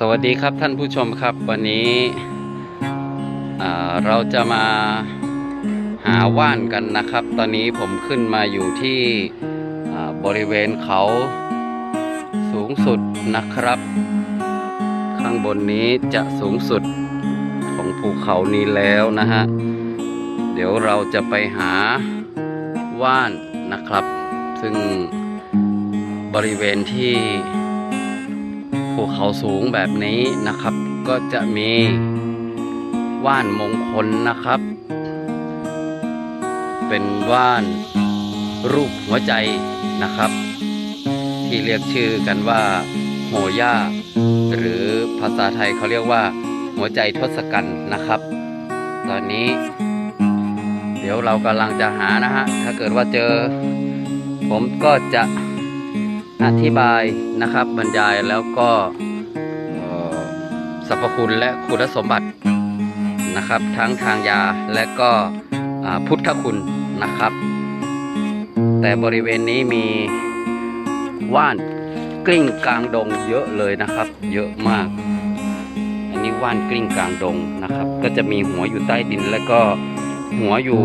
สวัสดีครับท่านผู้ชมครับวันนี้เราจะมาหาว่านกันนะครับ ตอนนี้ผมขึ้นมาอยู่ที่บริเวณเขาสูงสุดนะครับ ข้างบนนี้จะสูงสุดของภูเขานี้แล้วนะฮะ เดี๋ยวเราจะไปหาว่านนะครับ ซึ่งบริเวณที่ ภูเขาสูงแบบนี้นะครับ ก็จะมีว่านมงคลนะครับ เป็นว่านรูปหัวใจนะครับ ที่เรียกชื่อกันว่าโหย่าหรือภาษาไทยเขาเรียกว่า หัวใจทศกัณฐ์นะครับ ตอนนี้ เดี๋ยวเรากำลังจะหานะฮะถ้าเกิดว่าเจอ ผมก็จะ อธิบายนะครับบรรยายแล้วก็สรรพคุณและคุณสมบัตินะครับ ทั้งทางยาและก็พุทธคุณนะครับ แต่บริเวณนี้มีว่านกลิ้งกลางดงเยอะเลยนะครับ เยอะมาก อันนี้ว่านกลิ้งกลางดงนะครับ ก็จะมีหัวอยู่ใต้ดิน แล้วก็หัวอยู่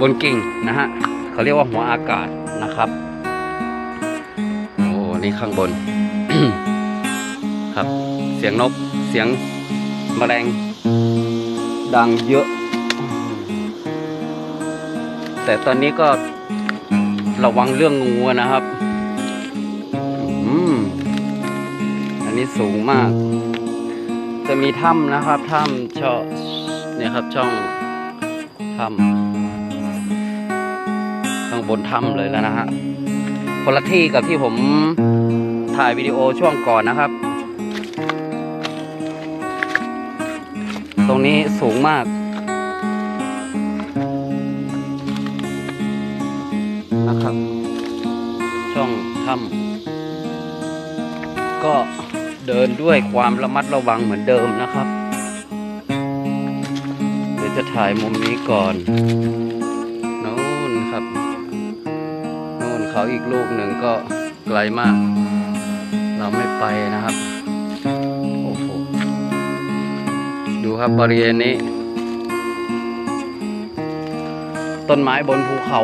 บนกิ่งนะฮะเขาเรียกว่าหัวอากาศนะครับ นี่ข้างบน ครับ เสียงนก เสียงแมลง ดังเยอะ แต่ตอนนี้ก็ระวังเรื่องงูนะครับ อืม อันนี้สูงมาก จะมีถ้ำนะครับ ถ้ำช่อเนี่ยครับช่องถ้ำข้างบนถ้ำเลยแล้วนะฮะคนละที่กับที่ผม ถ่ายวิดีโอช่วงก่อนนะครับ ตรงนี้สูงมาก นะครับ ช่องถ้ำก็เดินด้วยความระมัดระวังเหมือนเดิมนะครับ เดี๋ยวจะถ่ายมุมนี้ก่อนโน้นครับโน่นเขาอีกลูกหนึ่งก็ไกลมาก เราไม่ไปนะครับ โอ้โห ดูครับบริเวณนี้ ต้นไม้บนภูเขา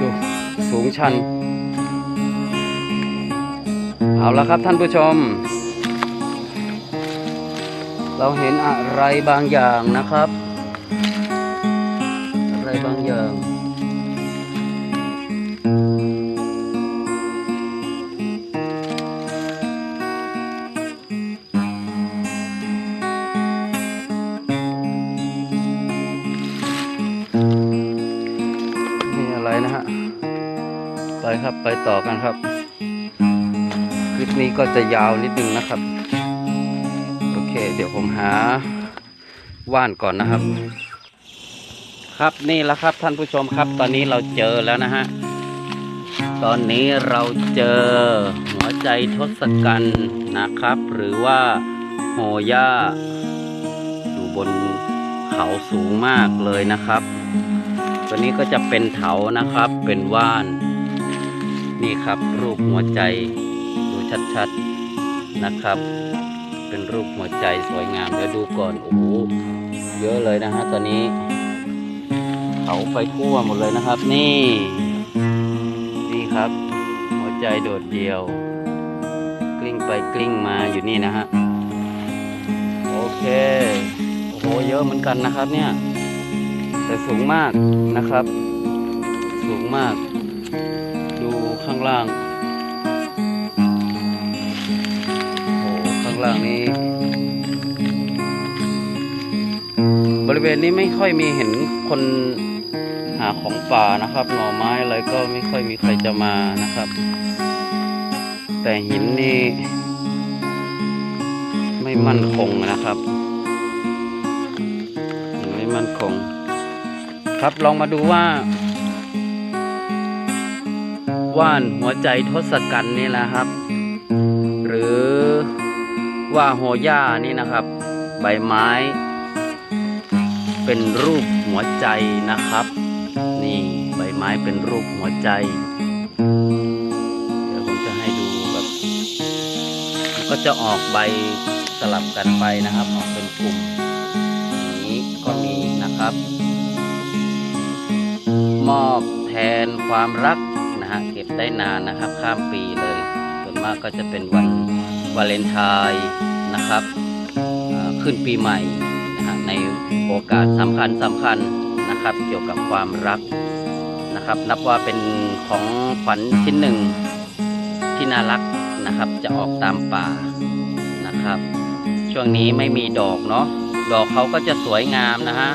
ดู สูงชัน เอาละครับท่านผู้ชม เราเห็นอะไรบางอย่างนะครับ อะไรบางอย่าง ไปครับไปต่อกันครับ คลิปนี้ก็จะยาวนิดนึงนะครับ โอเค เดี๋ยวผมหาว่านก่อนนะครับ ครับนี่แหละครับท่านผู้ชมครับ ตอนนี้เราเจอแล้วนะฮะตอนนี้เราเจอหัวใจทศกัณฐ์นะครับ หรือว่าโหย่าอยู่บนเขาสูงมากเลยนะครับ ตัวนี้ก็จะเป็นเถานะครับเป็นว่าน นี่ครับรูปหัวใจดูชัดๆนะครับ เป็นรูปหัวใจสวยงามเดี๋ยวดูก่อนโอ้โหเยอะเลยนะฮะตอนนี้ เขาไปทั่วหมดเลยนะครับ นี่ นี่ครับ หัวใจโดดเดี่ยว กลิ้งไปกลิ้งมาอยู่นี่นะฮะโอเคโอ้โหเยอะเหมือนกันนะครับเนี่ยแต่สูงมากนะครับ สูงมาก ข้างล่าง โอ้ข้างล่างนี้ บริเวณนี้ไม่ค่อยมีเห็นคนหาของป่านะครับ หน่อไม้อะไรก็ไม่ค่อยมีใครจะมานะครับ แต่หินนี่ไม่มั่นคงนะครับ ไม่มั่นคง ครับลองมาดูว่า ว่านหัวใจทศกัณฐ์นี่แหละครับ หรือว่าโหย่านี่นะครับ ใบไม้ เป็นรูปหัวใจนะครับ นี่ใบไม้เป็นรูปหัวใจ เดี๋ยวผมจะให้ดูแบบก็จะออกใบสลับกันไปนะครับ ออกเป็นกลุ่มอย่างนี้ก็มีนะครับ มอบแทนความรัก นะฮะเก็บได้นานนะครับ ข้ามปีเลย ส่วนมากก็จะเป็นวันวาเลนไทน์นะครับขึ้นปีใหม่นะฮะในโอกาสสำคัญสำคัญนะครับ เกี่ยวกับความรักนะครับ นับว่าเป็นของขวัญชิ้นหนึ่งที่น่ารักนะครับ จะออกตามป่านะครับ ช่วงนี้ไม่มีดอกเนาะดอกเขาก็จะสวยงามนะฮะ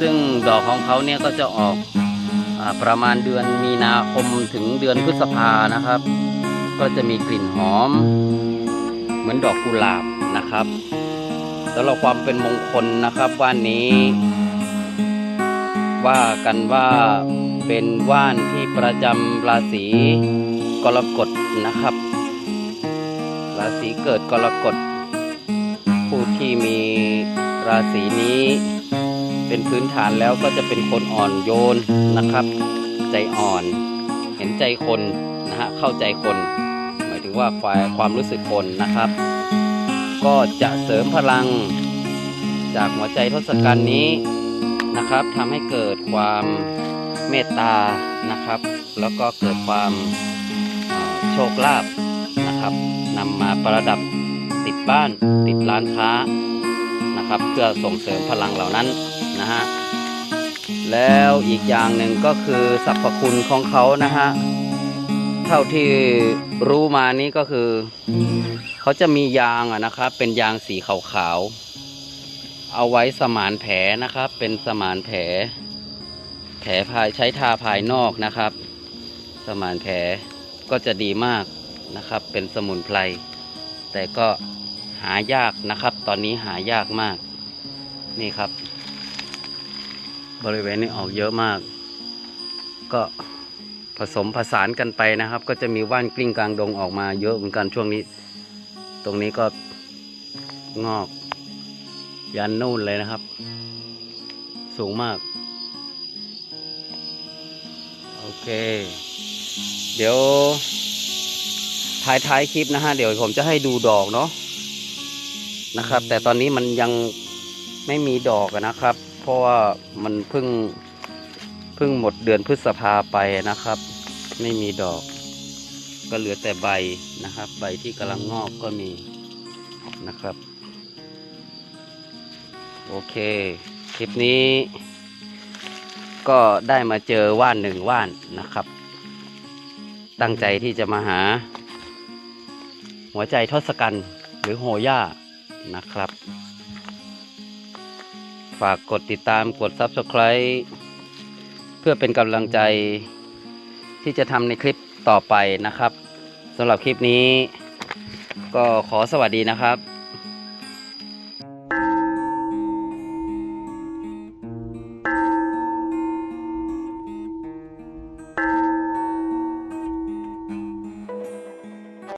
ซึ่งดอกของเขาเนี่ยก็จะออก ประมาณเดือนมีนาคมถึงเดือนพฤษภานะครับ ก็จะมีกลิ่นหอม เหมือนดอกกุหลาบนะครับสำหรับความเป็นมงคลนะครับว่านนี้ ว่ากันว่าเป็นว่านที่ประจำราศีกรกฎนะครับ ราศีเกิดกรกฎผู้ที่มีราศีนี้ เป็นพื้นฐานแล้วก็จะเป็นคนอ่อนโยนนะครับ ใจอ่อนเห็นใจคนนะฮะเข้าใจคน หมายถึงว่าฝ่ายความรู้สึกคนนะครับ ก็จะเสริมพลังจากหัวใจทศกัณฐ์นี้นะครับทำให้เกิดความเมตตานะครับ แล้วก็เกิดความโชคลาภนะครับนำมาประดับติดบ้านติดร้านค้านะครับ เพื่อส่งเสริมพลังเหล่านั้น นะฮะ แล้วอีกอย่างหนึ่งก็คือสรรพคุณของเขานะฮะ เท่าที่รู้มานี้ก็คือ เขาจะมียางอะนะครับ เป็นยางสีขาวๆ เอาไว้สมานแผลนะครับ เป็นสมานแผล แผลภายใช้ทาภายนอกนะครับ สมานแผลก็จะดีมากนะครับ เป็นสมุนไพร แต่ก็หายากนะครับ ตอนนี้หายากมาก นี่ครับ บริเวณนี้ออกเยอะมาก ก็ผสมผสานกันไปนะครับ ก็จะมีว่านกลิ้งกลางดงออกมาเยอะเหมือนกันช่วงนี้ ตรงนี้ก็งอก ยันนู่นเลยนะครับ สูงมาก โอเค เดี๋ยวท้ายท้ายคลิปนะฮะ เดี๋ยวผมจะให้ดูดอกเนาะนะครับ แต่ตอนนี้มันยังไม่มีดอกนะครับ ราะว่ามันเพิ่งเพิ่งหมดเดือนพฤษภาไปนะครับ ไม่มีดอก ก็เหลือแต่ใบนะครับ ใบที่กำลังงอกก็มีนะครับ โอเค คลิปนี้ ก็ได้มาเจอว่านหนึ่งว่านนะครับ ตั้งใจที่จะมาหา หัวใจทศกัณฐ์หรือโฮย่านะครับ ฝากกดติดตามกด Subscribe เพื่อเป็นกำลังใจที่จะทำในคลิปต่อไปนะครับสำหรับคลิปนี้ ก็ขอสวัสดีนะครับ